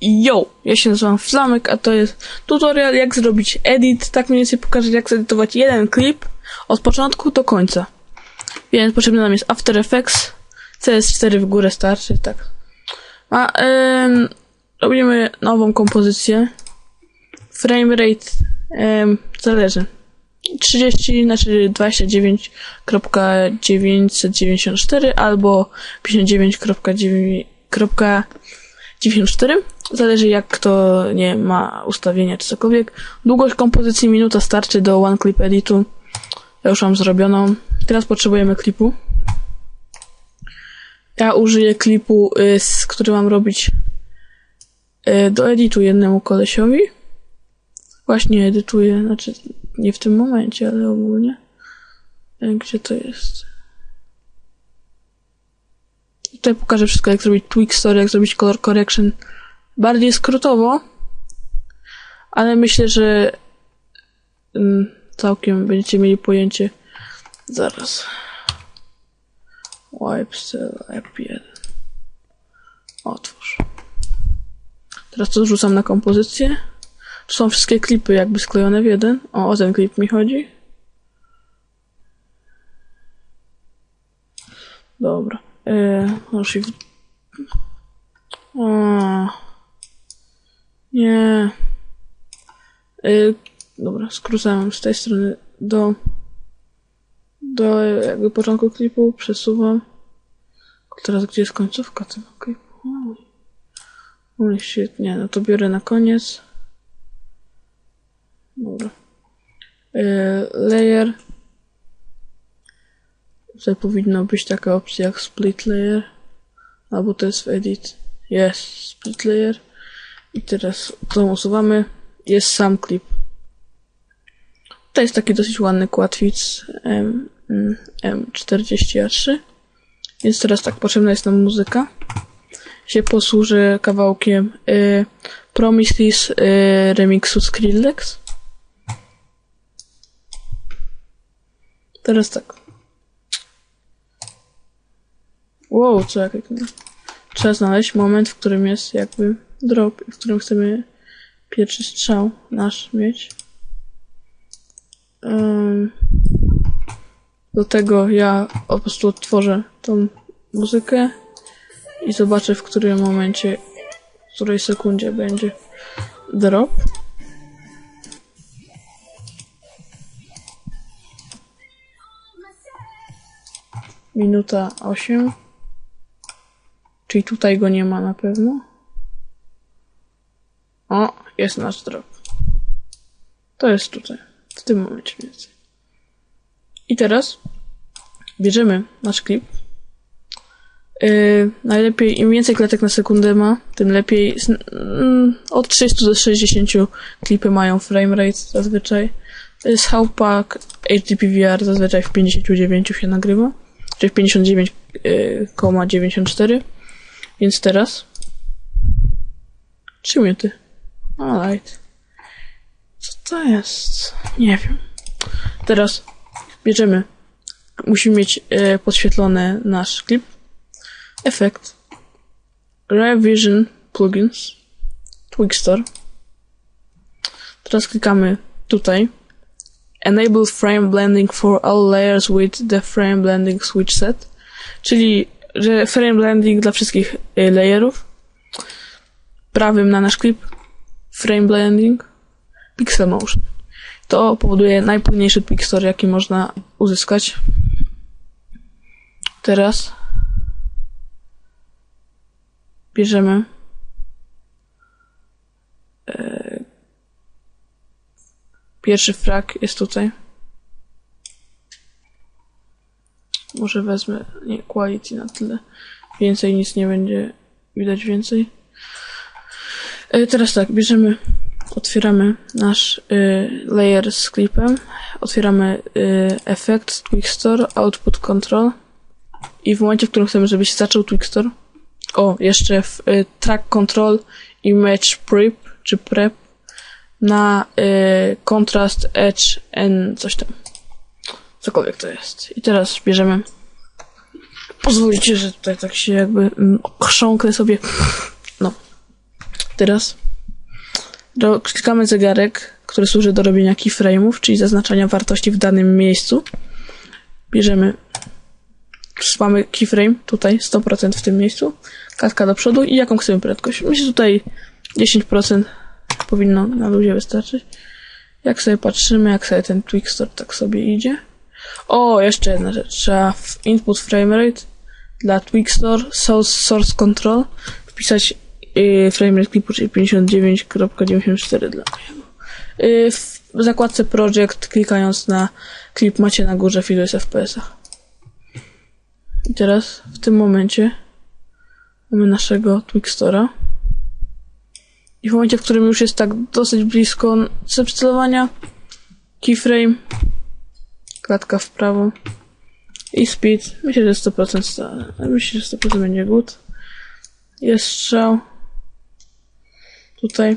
Yo, ja się nazywam Flamek, a to jest tutorial jak zrobić edit. Tak mniej więcej pokażę jak zedytować jeden klip od początku do końca. Więc potrzebny nam jest After Effects, CS4 w górę starczy, tak. A em, robimy nową kompozycję. Frame rate em, zależy. 30, znaczy 29.994 albo 59.94 Zależy jak kto nie ma ustawienia czy cokolwiek. Długość kompozycji minuta starczy do one clip editu. Ja już mam zrobioną. Teraz potrzebujemy klipu. Ja użyję klipu, y, z który mam robić y, do editu jednemu kolesiowi. Właśnie edytuję, znaczy nie w tym momencie, ale ogólnie. E, Gdzie to jest? Tutaj pokażę wszystko, jak zrobić tweak story, jak zrobić color correction. Bardziej skrótowo, ale myślę, że mm, całkiem będziecie mieli pojęcie. Zaraz. Wipe cell F1. Otwórz. Teraz to zrzucam na kompozycję. Tu są wszystkie klipy jakby sklejone w jeden. O, o ten klip mi chodzi. Dobra. Eee, no shift. O. Nie. Eee, dobra, skrócałem z tej strony do do jakby początku klipu, przesuwam. Teraz gdzie jest końcówka tego klipu? O, o świetnie, no to biorę na koniec. Dobra. E, layer. Tutaj powinna być taka opcja jak split layer. Albo to jest w edit. Jest split layer. I teraz to usuwamy. Jest sam klip. To jest taki dosyć ładny Quadfits M, mm, M40A3. Więc teraz tak, potrzebna jest nam muzyka. Się posłużę kawałkiem y, Promises y, remixu Skrillex. Teraz tak. Wow, co jak Trzeba znaleźć moment, w którym jest jakby drop, w którym chcemy pierwszy strzał nasz mieć. Do tego ja po prostu odtworzę tą muzykę i zobaczę w którym momencie, w której sekundzie będzie drop. Minuta 8. Czyli tutaj go nie ma na pewno. Jest nasz drop. To jest tutaj. W tym momencie więcej. I teraz bierzemy nasz klip. Yy, najlepiej, im więcej klatek na sekundę ma, tym lepiej. Mm, od 30 do 60 klipy mają frame rate zazwyczaj. South Park HDPVR zazwyczaj w 59 się nagrywa, czyli w 59,94. Więc teraz 3 minuty. Alright. Co to jest? Nie wiem. Teraz bierzemy. Musimy mieć e, podświetlony nasz klip. Efekt. Revision Plugins. Twixtor. Teraz klikamy tutaj. Enable frame blending for all layers with the frame blending switch set. Czyli, że frame blending dla wszystkich e, layerów. Prawym na nasz klip. Frame blending. Pixel motion. To powoduje najpłynniejszy pixel, jaki można uzyskać. Teraz bierzemy e, pierwszy frag jest tutaj. Może wezmę nie quality na tyle. Więcej nic nie będzie widać więcej. E, teraz tak, bierzemy otwieramy nasz y, layer z klipem, otwieramy y, efekt Twixtor, output control i w momencie, w którym chcemy, żeby się zaczął Twixtor, o, jeszcze w track control image prep, czy prep na contrast edge n coś tam. Cokolwiek to jest. I teraz bierzemy pozwólcie, że tutaj tak się jakby mm, chrząknę sobie. Teraz do, klikamy zegarek, który służy do robienia keyframe'ów, czyli zaznaczania wartości w danym miejscu. Bierzemy, mamy keyframe tutaj 100% w tym miejscu, klatka do przodu i jaką chcemy prędkość. Myślę, tutaj 10% powinno na luzie wystarczyć. Jak sobie patrzymy, jak sobie ten Twixtor tak sobie idzie. O, jeszcze jedna rzecz. Trzeba w input framerate dla Twixtor source, source control wpisać yy, framerate klipu, czyli 59.94 dla mojego. Yy, w zakładce project, klikając na klip macie na górze filu jest FPS-ach. I teraz w tym momencie mamy naszego Twixtora. I w momencie, w którym już jest tak dosyć blisko przycelowania, keyframe, klatka w prawo i speed. Myślę, że 100% sta- myślę, że 100% będzie good. Jest strzał. Tutaj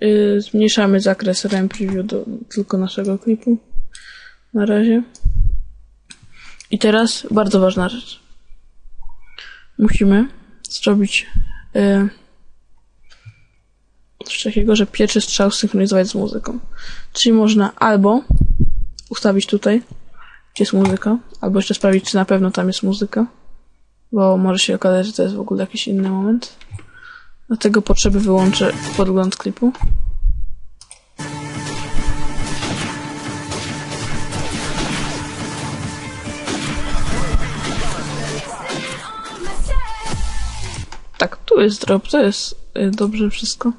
yy, zmniejszamy zakres RAM preview do tylko naszego klipu. Na razie. I teraz bardzo ważna rzecz. Musimy zrobić yy, coś takiego, że pierwszy strzał synchronizować z muzyką. Czyli można albo ustawić tutaj, gdzie jest muzyka, albo jeszcze sprawdzić, czy na pewno tam jest muzyka, bo może się okazać, że to jest w ogóle jakiś inny moment. Dlatego potrzeby wyłączę podgląd klipu. Tak, tu jest drop, to jest y, dobrze wszystko.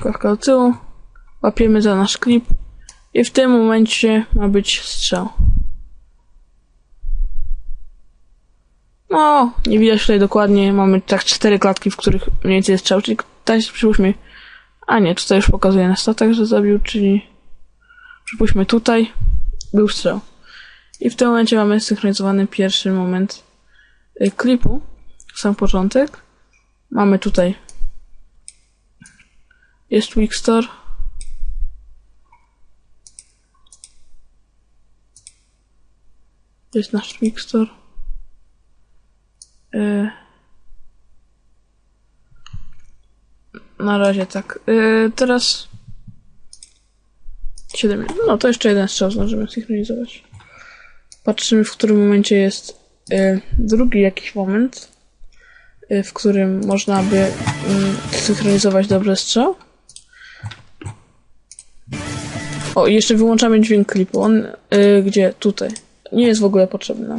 Kawka do tyłu. Łapiemy za nasz klip. I w tym momencie ma być strzał. No, nie widać tutaj dokładnie. Mamy tak cztery klatki, w których mniej więcej jest strzał. Czyli tak, przypuśćmy. A nie, tutaj już pokazuje na statach, że zabił, czyli przypuśćmy tutaj był strzał. I w tym momencie mamy synchronizowany pierwszy moment y, klipu, sam początek. Mamy tutaj jest Wixtor. To jest nasz Wixtor. Yy. Na razie tak. Yy, teraz 7 minut. No to jeszcze jeden strzał zdążymy synchronizować. Patrzymy, w którym momencie jest yy, drugi jakiś moment, yy, w którym można by yy, synchronizować dobrze strzał. O, jeszcze wyłączamy dźwięk klipu. On, y, gdzie? Tutaj. Nie jest w ogóle potrzebny nam.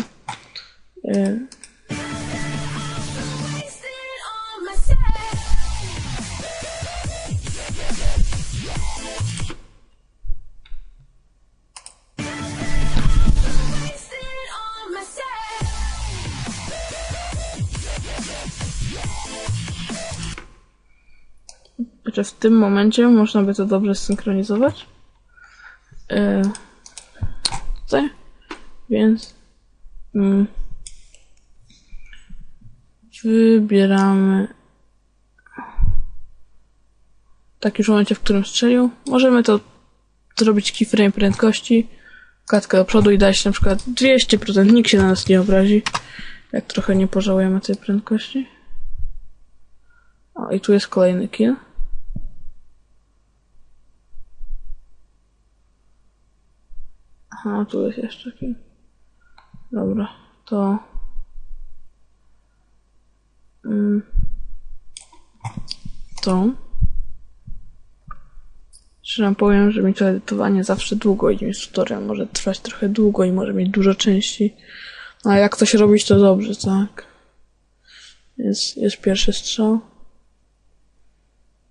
Y, że w tym momencie można by to dobrze synchronizować. Y, tutaj. Więc mm, wybieramy tak już w momencie, w którym strzelił. Możemy to zrobić keyframe prędkości, klatkę do przodu i dać na przykład 200%. Nikt się na nas nie obrazi, jak trochę nie pożałujemy tej prędkości. O, i tu jest kolejny kill. Aha, tu jest jeszcze kill. Dobra, to... Mm, to... Wam powiem, że mi to edytowanie zawsze długo idzie, więc tutorial może trwać trochę długo i może mieć dużo części. No a jak coś robić, to dobrze, tak. Jest, jest pierwszy strzał.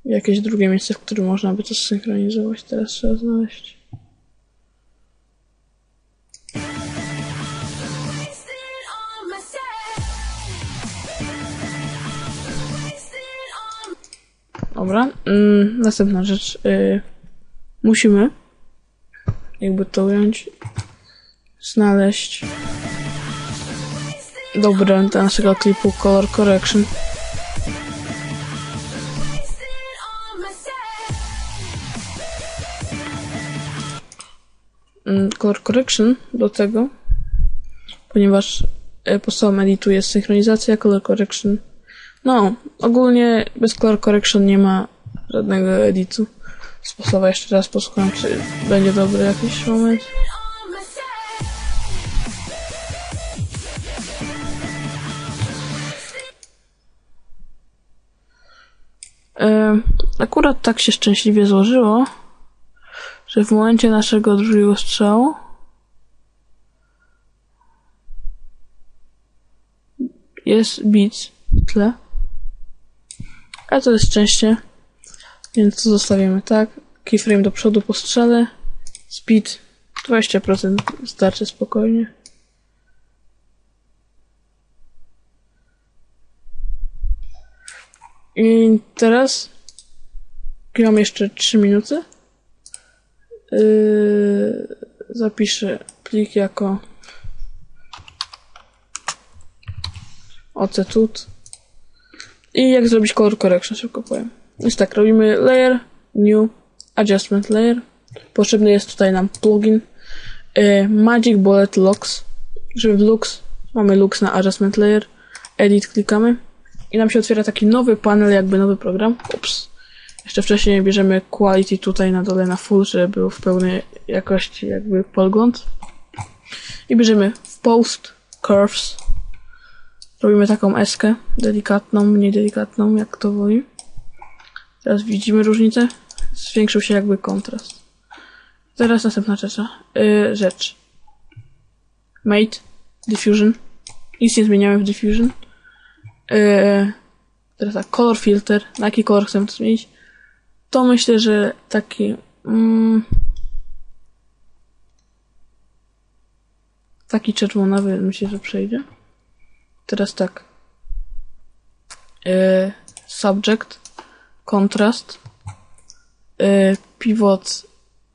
Jakieś drugie miejsce, w którym można by to zsynchronizować, teraz trzeba znaleźć. Dobra. Mm, następna rzecz. Y, musimy, jakby to ująć, znaleźć dobre dla naszego klipu Color Correction. Mm, Color Correction do tego, ponieważ y, podstawą editu jest synchronizacja, Color Correction No, ogólnie bez color correction nie ma żadnego editu. Sposoba jeszcze raz posłucham, czy będzie dobry jakiś moment. E, Akurat tak się szczęśliwie złożyło, że w momencie naszego drugiego strzału jest beat w tle. Ale to jest szczęście, więc to zostawimy tak. Keyframe do przodu po strzale. Speed 20% starczy spokojnie. I teraz mam jeszcze 3 minuty. Yy, zapiszę plik jako ocetut. I jak zrobić color correction, szybko powiem. Więc tak, robimy layer, new, adjustment layer. Potrzebny jest tutaj nam plugin yy, Magic Bullet Locks. Żeby w Lux, mamy Lux na adjustment layer, edit klikamy i nam się otwiera taki nowy panel, jakby nowy program. Ups. Jeszcze wcześniej bierzemy quality tutaj na dole na full, żeby był w pełnej jakości jakby podgląd. I bierzemy w post curves. Robimy taką eskę, delikatną, mniej delikatną, jak to woli. Teraz widzimy różnicę. Zwiększył się jakby kontrast. Teraz następna rzecz. Yy, rzecz. Mate, diffusion. Nic nie zmieniamy w diffusion. Yy, teraz tak, color filter. Na jaki kolor chcemy to zmienić? To myślę, że taki. Mm, taki czerwonawy myślę, że przejdzie. Teraz tak. Yy, subject, kontrast, yy, pivot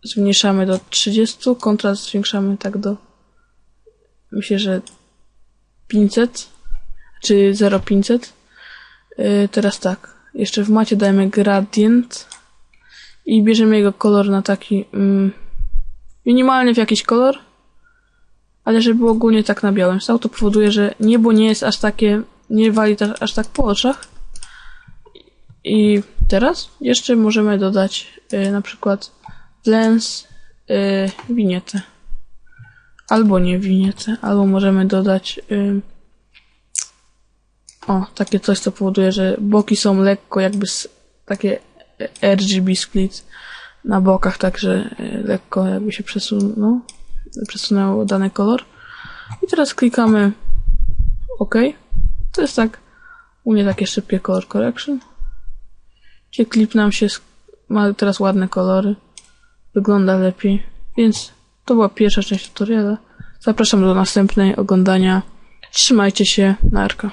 zmniejszamy do 30, kontrast zwiększamy tak do myślę, że 500 czy 0,500. Yy, teraz tak. Jeszcze w macie dajemy gradient i bierzemy jego kolor na taki mm, minimalnie w jakiś kolor, ale żeby było ogólnie tak na białym stał, to powoduje, że niebo nie jest aż takie, nie wali aż tak po oczach. I teraz jeszcze możemy dodać y, na przykład lens y, winietę. Albo nie winietę, albo możemy dodać y, o, takie coś, co powoduje, że boki są lekko jakby takie RGB split na bokach, także y, lekko jakby się przesunął, przesunęło dany kolor. I teraz klikamy OK. To jest tak u mnie takie szybkie color correction. Gdzie klip nam się ma teraz ładne kolory. Wygląda lepiej. Więc to była pierwsza część tutoriala. Zapraszam do następnej oglądania. Trzymajcie się. Narka.